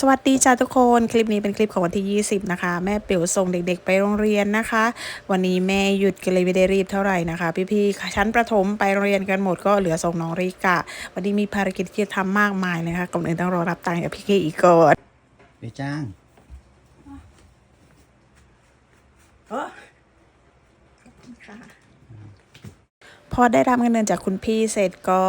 สวัสดีจ้าทุกคนคลิปนี้เป็นคลิปของวันที่ 20 นะคะ แม่เปียวส่งเด็กๆ ไปโรงเรียนนะคะ วันนี้แม่หยุดกันเลยไม่ได้รีบเท่าไหร่นะคะ พี่ๆชั้นประถมไปโรงเรียนกันหมดก็เหลือส่งน้องริกะ วันนี้มีภารกิจที่จะทำมากมายเลยนะคะก่อนอื่นต้องรอรับตังค์จากพี่เคอีกก่อนไปจ้างพอ อได้รับเงินเดือนจากคุณพี่เสร็จก็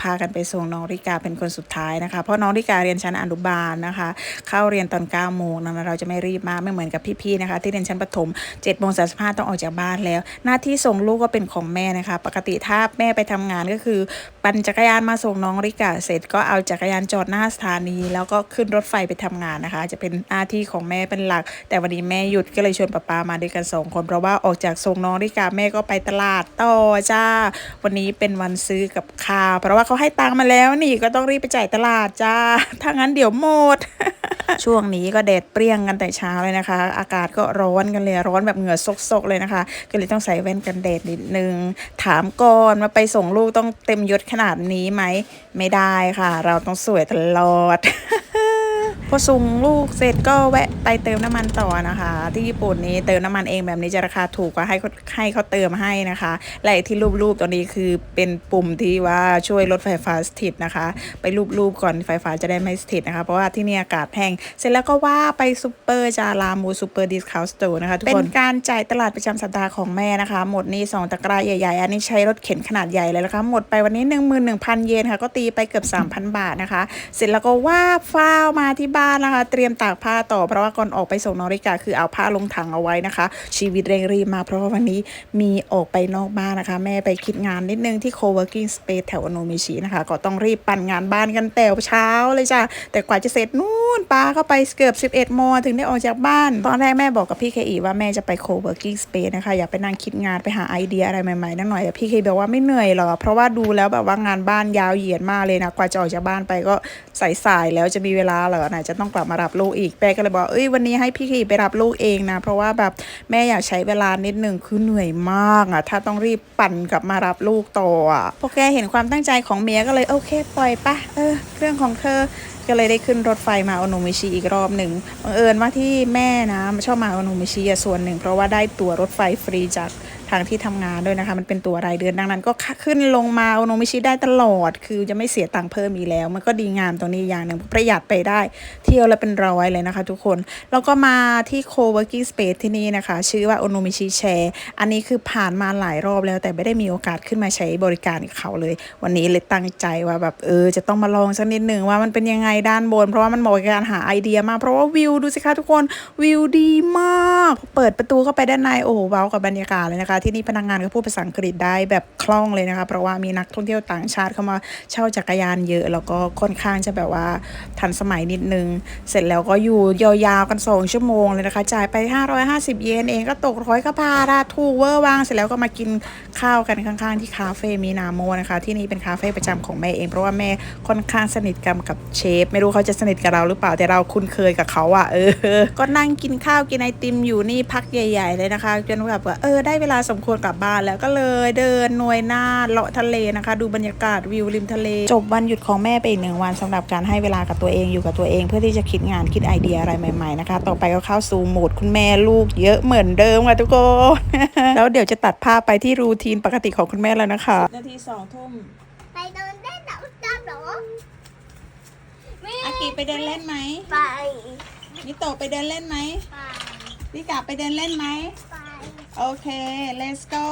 พากันไปส่งน้องริกาเป็นคนสุดท้ายนะคะ เพราะน้องริกาเรียนชั้นอนุบาลนะคะ เข้าเรียนตอน9โมงนั้นเราจะไม่รีบมากไม่เหมือนกับพี่ๆนะคะ ที่เรียนชั้นประถม7โมง35ต้องออกจากบ้านแล้ว หน้าที่ส่งลูกก็เป็นของแม่นะคะ ปกติถ้าแม่ไปทำงานก็คือ ปั่นจักรยานมาส่งน้องริกาเสร็จก็เอาจักรยานจอดหน้าสถานี แล้วก็ขึ้นรถไฟไปทำงานนะคะ จะเป็นหน้าที่ของแม่เป็นหลัก แต่วันนี้แม่หยุดก็เลยชวนป้าปามาด้วยกันสองคนเพราะว่าออกจากส่งน้องริกาแม่ก็ไปตลาดต่อจ้าวันนี้เป็นวันซื้อกับข้าวเพราะว่าเขาให้ตังมาแล้วนี่ก็ต้องรีบไปจ่ายตลาดจ้า ถ้างั้นเดี๋ยวหมด ช่วงนี้ก็แดดเปรี้ยงกันแต่เช้าเลยนะคะ อากาศก็ร้อนกันเลยร้อนแบบเหงื่อซกๆเลยนะคะ ก็เลยต้องใส่แว่นกันแดดนิดนึง ถามก่อนว่าไปส่งลูกต้องเต็มยศขนาดนี้ไหม ไม่ได้ค่ะ เราต้องสวยตลอด พอส่งลูกเสร็จก็แวะไปเติมน้ำมันต่อนะคะ ที่ญี่ปุ่นนี้เติมน้ำมันเองแบบนี้จะราคาถูกกว่าให้เขาให้เขาเติมให้นะคะและไอ้ที่รูปๆตัวนี้คือเป็นปุ่มที่ว่าช่วยลดไฟฟ้าสถิตนะคะ ไปรูปๆก่อนไฟฟ้าจะได้ไม่สถิตนะคะ เพราะว่าที่นี่อากาศแห้งเสร็จแล้วก็ว่าไปซูเปอร์จารามูซูเปอร์ดิสคาวสโตร์นะคะทุกคนเป็นการจ่ายตลาดประจำสัปดาห์ของแม่นะคะ หมดนี้สองตะกร้าใหญ่ๆ อันนี้ใช้รถเข็นขนาดใหญ่เลยนะคะหมดไปวันนี้ 11,000 เยนค่ะ ก็ตีไปเกือบ 3,000 บาทนะคะ เสร็จแล้วก็ว่าบฟ้าวมาที่บ้านนะคะ เตรียมตากผ้าต่อเพราะว่าก่อนออกไปส่งน้องริกาคือเอาผ้าลงถังเอาไว้นะคะ ชีวิตเร่งรีบมาเพราะว่าวันนี้มีออกไปนอกบ้านนะคะ แม่ไปคิดงานนิดนึงที่ co-working space แถวอโนมิชินะคะ ก็ต้องรีบปั่นงานบ้านกันแต่เช้าเลยจ้ะแต่กว่าจะเสร็จนู่นป้าเข้าไปเกือบ 11โมงถึงได้ออกจากบ้าน ตอนแรกแม่บอกกับพี่เคอีว่าแม่จะไป co-working space นะคะ อยากไปนั่งคิดงานไปหาไอเดียอะไรใหม่ๆนั่งหน่อยแต่พี่เคบอกว่าไม่เหนื่อยหรอกเพราะว่าดูแล้วแบบว่างานบ้านยาวเหยียดมากเลยนะกว่าจะออกจากบ้านไปก็สายๆแล้วจะมีเวลาเหรอไหนจะต้องกลับมารับลูกอีกแม่ก็เลยบอกเอ้ยวันนี้ให้พี่เคไปรับลูกเองนะ เพราะว่าแบบแม่อยากใช้เวลานิดหนึ่งคือเหนื่อยมากอะ ถ้าต้องรีบปั่นกลับมารับลูกต่ออะพอแกเห็นความตั้งใจของเมียก็เลยโอเคปล่อยปะเออเรื่องของเธอก็เลยได้ขึ้นรถไฟมาโอโนมิชิอีกรอบหนึ่งบังเอิญว่าที่แม่นะชอบมาโอโนมิชิส่วนหนึ่ง เพราะว่าได้ตั๋วรถไฟฟรีจาก ทางที่ทำงานด้วยนะคะ มันเป็นตัวรายเดือนดังนั้น ก็ขึ้นลงมาโอโนมิชิได้ตลอด คือจะไม่เสียตังค์เพิ่มอีกแล้ว มันก็ดีงามตรงนี้อย่างหนึ่งประหยัดไปได้ เที่ยวละเป็นร้อยเลยนะคะ ทุกคน แล้วก็มาที่ co-working space ที่นี่นะคะ ชื่อว่าโอโนมิชิแชร์อันนี้คือผ่านมาหลายรอบแล้ว แต่ไม่ได้มีโอกาสขึ้นมาใช้บริการกับเขาเลย วันนี้เลยตั้งใจว่าแบบเออจะต้องมาลองสักนิดหนึ่งว่ามันเป็นยังไงด้านบน เพราะว่ามันเหมาะกับการหาไอเดียมากเพราะว่าวิวดูสิคะทุกคนวิวดีมาก เปิดประตูเข้าไปด้านในโอ้โหว้าวกับบรรยากาศเลยนะคะที่นี่พนักงานก็พูดภาษาอังกฤษได้แบบคล่องเลยนะคะ เพราะว่ามีนักท่องเที่ยวต่างชาติเข้ามาเช่าจักรยานเยอะ แล้วก็ค่อนข้างจะแบบว่าทันสมัยนิดนึง เสร็จแล้วก็อยู่ยาวๆกันสองชั่วโมงเลยนะคะ จ่ายไป 550 เยนเองก็ตกร้อยก็พาราถูกเวอร์วาง เสร็จแล้วก็มากินข้าวกันข้างๆ ที่คาเฟ่มีนาโมนะคะ ที่นี่เป็นคาเฟ่ประจำของแม่เอง เพราะว่าแม่ค่อนข้างสนิทกันกับเชฟ ไม่รู้เขาจะสนิทกับเราหรือเปล่าแต่เราคุ้นเคยกับเขาอะเออ ก็นั่งกินข้าวกินไอติมอยู่นี่พักใหญ่ ๆ เลยนะคะจนแบบว่าเออได้เวลาสมควรกลับบ้านแล้วก็เลยเดินหน่วยหน้าเลาะทะเลนะคะ ดูบรรยากาศวิวริมทะเล จบวันหยุดของแม่ไปอีกหนึ่งวันสำหรับการให้เวลากับตัวเองอยู่กับตัวเอง เพื่อที่จะคิดงานคิดไอเดียอะไรใหม่ๆนะคะ ต่อไปก็เข้าสู่โหมดคุณแม่ลูกเยอะเหมือนเดิมค่ะทุกคนแล้วเดี๋ยวจะตัดภาพไปที่รูทีนปกติของคุณแม่แล้วนะคะนาทีสองทุ่มไปเดินเล่นหนังจับเหรอไม่อากิไปเดินเล่นไหมไปนิโตะไปเดินเล่นไหมไปลิกาไปเดินเล่นไหมไป โอเค let's go